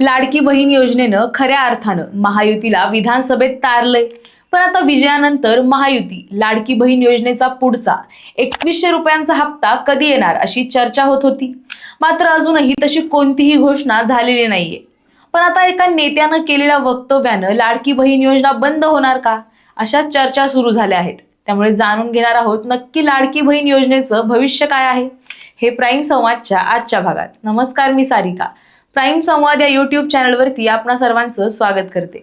लाडकी बहीण योजनेनं खऱ्या अर्थानं महायुतीला विधानसभेत तारलंय. पण आता विजयानंतर महायुती लाडकी बहीण योजनेचा पुढचा एकवीसशे रुपयांचा हप्ता कधी येणार अशी चर्चा होत होती. मात्र अजूनही तशी कोणतीही घोषणा झालेली नाहीये. पण आता एका नेत्यानं केलेल्या वक्तव्यानं लाडकी बहीण योजना बंद होणार का? अशा चर्चा सुरू झाल्या आहेत. त्यामुळे जाणून घेणार आहोत नक्की लाडकी बहीण योजनेचं भविष्य काय आहे? हे प्राईम संवादच्या आजच्या भागात. नमस्कार मी सारिका. प्राईम संवाद या युट्यूब चॅनलवरती आपणा सर्वांचं स्वागत करते.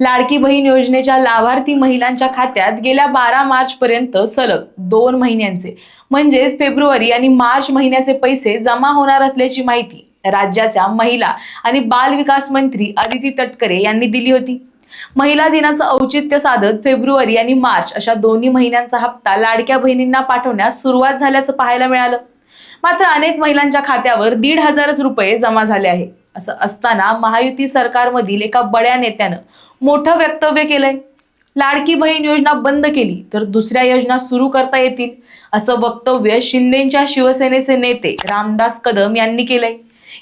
लाडकी बहीण योजनेच्या लाभार्थी महिलांच्या खात्यात गेल्या बारा मार्च पर्यंत सलग दोन महिन्यांचे म्हणजेच फेब्रुवारी आणि मार्च महिन्याचे पैसे जमा होणार असल्याची माहिती राज्याच्या महिला आणि बाल विकास मंत्री अदिती तटकरे यांनी दिली होती. महिला दिनाचं औचित्य साधत फेब्रुवारी आणि मार्च अशा दोन्ही महिन्यांचा हप्ता लाडक्या बहिणींना पाठवण्यास सुरुवात झाल्याचं पाहायला मिळालं. मात्र अनेक महिलांच्या खात्यावर दीड हजारच रुपये जमा झाले आहे. असं असताना महायुती सरकारमधील एका बड्या नेत्यानं मोठं वक्तव्य केलंय. लाडकी बहीण योजना बंद केली तर दुसऱ्या योजना सुरू करता येतील असं वक्तव्य शिंदेच्या शिवसेनेचे नेते रामदास कदम यांनी केलंय.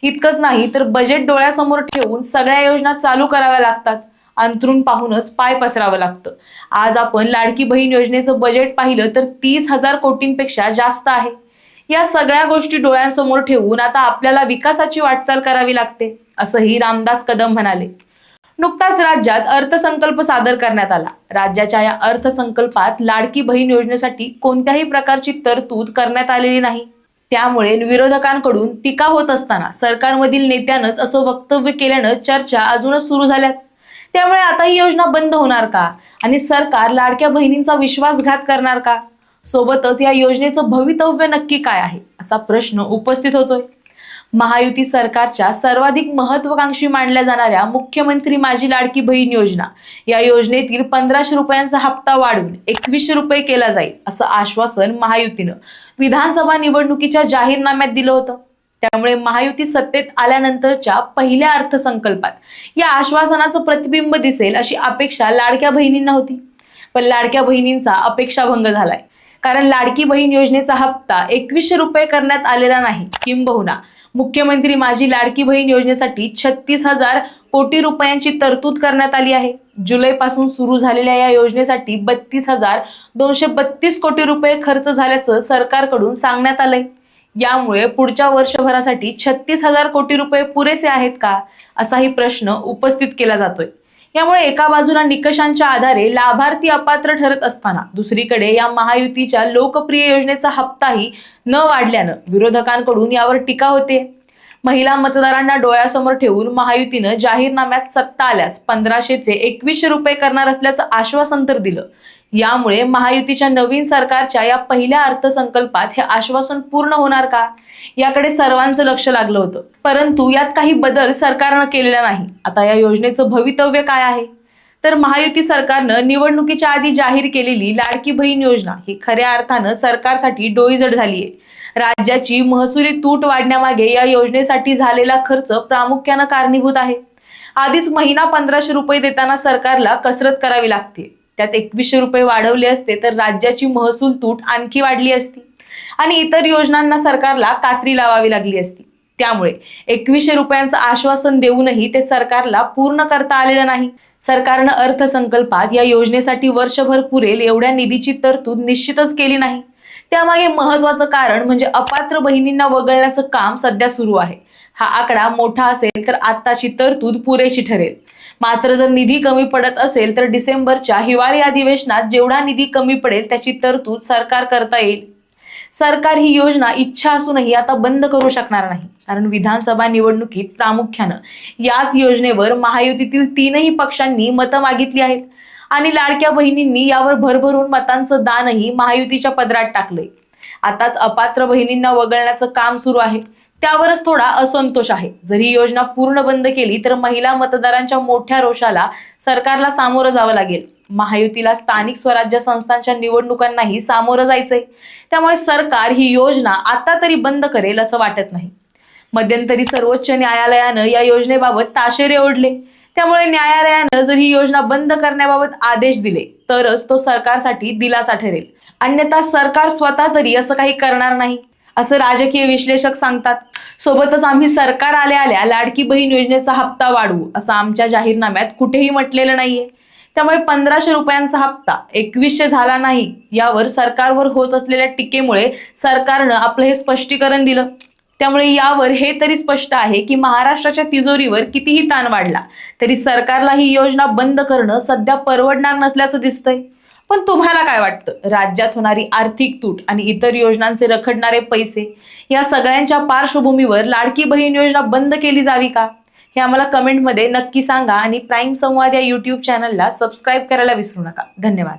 इतकंच नाही तर बजेट डोळ्यासमोर ठेवून सगळ्या योजना चालू कराव्या लागतात. अंतरून पाहूनच पाय पसरावं लागतं. आज आपण लाडकी बहीण योजनेचं बजेट पाहिलं तर तीस हजार कोटींपेक्षा जास्त आहे. या सगळ्या गोष्टी डोळ्यांसमोर ठेवून आता आपल्याला विकासाची वाटचाल करावी लागते असंही रामदास कदम म्हणाले. नुकताच राज्यात अर्थसंकल्प सादर करण्यात आला. राज्याच्या या अर्थसंकल्पात लाडकी बहीण योजनेसाठी कोणत्याही प्रकारची तरतूद करण्यात आलेली नाही. त्यामुळे विरोधकांकडून टीका होत असताना सरकारमधील नेत्यानंच असं वक्तव्य केल्यानं चर्चा अजूनच सुरू झाल्यात. त्यामुळे आता ही योजना बंद होणार का? आणि सरकार लाडक्या बहिणींचा विश्वासघात करणार का? सोबतच या योजनेचं भवितव्य नक्की काय आहे असा प्रश्न उपस्थित होतोय. महायुती सरकारच्या सर्वाधिक महत्वाकांक्षी मानल्या जाणाऱ्या मुख्यमंत्री माझी लाडकी बहीण योजना या योजनेतील पंधराशे रुपयांचा हप्ता वाढवून एकवीसशे रुपये केला जाईल असं आश्वासन महायुतीनं विधानसभा निवडणुकीच्या जाहीरनाम्यात दिलं होतं. त्यामुळे महायुती सत्तेत आल्यानंतरच्या पहिल्या अर्थसंकल्पात या आश्वासनाचं प्रतिबिंब दिसेल अशी अपेक्षा लाडक्या बहिणींना होती. पण लाडक्या बहिणींचा अपेक्षाभंग झालाय. कारण लाडकी बहीण योजनेचा हप्ता एकवीसशे रुपये करण्यात आलेला नाही. किंबहुना मुख्यमंत्री माझी लाडकी बहीण योजनेसाठी छत्तीस हजार कोटी रुपयांची तरतूद करण्यात आली आहे. जुलैपासून सुरू झालेल्या या योजनेसाठी बत्तीस हजार दोनशे बत्तीस कोटी रुपये खर्च झाल्याचं सरकारकडून सांगण्यात आलंय. यामुळे पुढच्या वर्षभरासाठी छत्तीस हजार कोटी रुपये पुरेसे आहेत का असाही प्रश्न उपस्थित केला जातोय. यामुळे एका बाजूला निकषांच्या आधारे लाभार्थी अपात्र ठरत असताना दुसरीकडे या महायुतीच्या लोकप्रिय योजनेचा हप्ताही न वाढल्यानं विरोधकांकडून यावर टीका होते महिला मतदारांना डोळ्यासमोर ठेवून महायुतीनं जाहीरनाम्यात सत्ता आल्यास पंधराशेचे एकवीसशे रुपये करणार असल्याचं आश्वासन तर दिलं. यामुळे महायुतीच्या नवीन सरकारच्या या पहिल्या अर्थसंकल्पात हे आश्वासन पूर्ण होणार का? याकडे सर्वांचं लक्ष लागलं होतं. परंतु यात काही बदल सरकारनं केलेला नाही. आता या योजनेचं भवितव्य काय आहे? तर महायुती सरकारनं निवडणुकीच्या आधी जाहीर केलेली लाडकी बहीण योजना ही खऱ्या अर्थानं सरकारसाठी डोईजड झाली आहे राज्याची महसुली तूट वाढण्यामागे या योजनेसाठी झालेला खर्च प्रामुख्यानं कारणीभूत आहे. आधीच महिना पंधराशे रुपये देताना सरकारला कसरत करावी लागते. त्यात एकवीसशे रुपये वाढवले असते तर राज्याची महसूल तूट आणखी वाढली असती. आणि इतर योजनांना सरकारला कात्री लावावी लागली असती. त्यामुळे एकवीसशे रुपयांचं आश्वासन देऊनही ते सरकारला पूर्ण करता आलेलं नाही. सरकारनं अर्थसंकल्पात या योजनेसाठी वर्षभर पुरेल एवढ्या निधीची तरतूद निश्चितच केली नाही. त्यामागे महत्वाचं कारण म्हणजे अपात्र बहिणींना वगळण्याचं काम सध्या सुरू आहे. हा आकडा मोठा असेल तर आत्ताची तरतूद पुरेशी ठरेल. मात्र जर निधी कमी पडत असेल तर डिसेंबरच्या हिवाळी अधिवेशनात जेवढा निधी कमी पडेल त्याची तरतूद सरकार करता येईल. सरकार ही योजना इच्छा असूनही आता बंद करू शकणार नाही. कारण विधानसभा निवडणुकीत प्रामुख्यानं याच योजनेवर महायुतीतील तीनही पक्षांनी मतं मागितली आहेत. आणि लाडक्या बहिणींनी यावर भरभरून मतांचं दानही महायुतीच्या पदरात टाकलंय. आताच अपात्र बहिणींना वगळण्याचं काम सुरू आहे. त्यावरच थोडा असंतोष आहे. जर ही योजना पूर्ण बंद केली तर महिला मतदारांच्या मोठ्या रोषाला सरकारला सामोरं जावं लागेल. महायुतीला स्थानिक स्वराज्य संस्थांच्या निवडणुकांनाही सामोरं जायचंय. त्यामुळे सरकार ही योजना आता तरी बंद करेल असं वाटत नाही. मध्यंतरी सर्वोच्च न्यायालयानं या योजनेबाबत ताशेरे ओढले. त्यामुळे न्यायालयानं जर ही योजना बंद करण्याबाबत आदेश दिले तरच तो सरकारसाठी दिलासा ठरेल. अन्यथा सरकार स्वतः तरी असं काही करणार नाही असं राजकीय विश्लेषक सांगतात. सोबतच आम्ही सरकार आल्या आल्या लाडकी बहीण योजनेचा हप्ता वाढवू असं आमच्या जाहीरनाम्यात कुठेही म्हटलेलं नाहीये. त्यामुळे पंधराशे रुपयांचा हप्ता एकवीसशे झाला नाही यावर सरकारवर होत असलेल्या टीकेमुळे सरकारनं आपलं हे स्पष्टीकरण दिलं. त्यामुळे यावर हे तरी स्पष्ट आहे की महाराष्ट्राच्या तिजोरीवर कितीही ताण वाढला तरी सरकारला ही योजना बंद करणं सध्या परवडणार नसल्याचं दिसतंय. पण तुम्हाला काय वाटतं? राज्यात होणारी आर्थिक तूट आणि इतर योजनांचे रखडणारे पैसे या सगळ्यांच्या पार्श्वभूमीवर लाडकी बहीण योजना बंद केली जावी का? हे आम्हाला कमेंटमध्ये नक्की सांगा आणि प्राईम संवाद या यूट्यूब चॅनलला सबस्क्राईब करायला विसरू नका. धन्यवाद.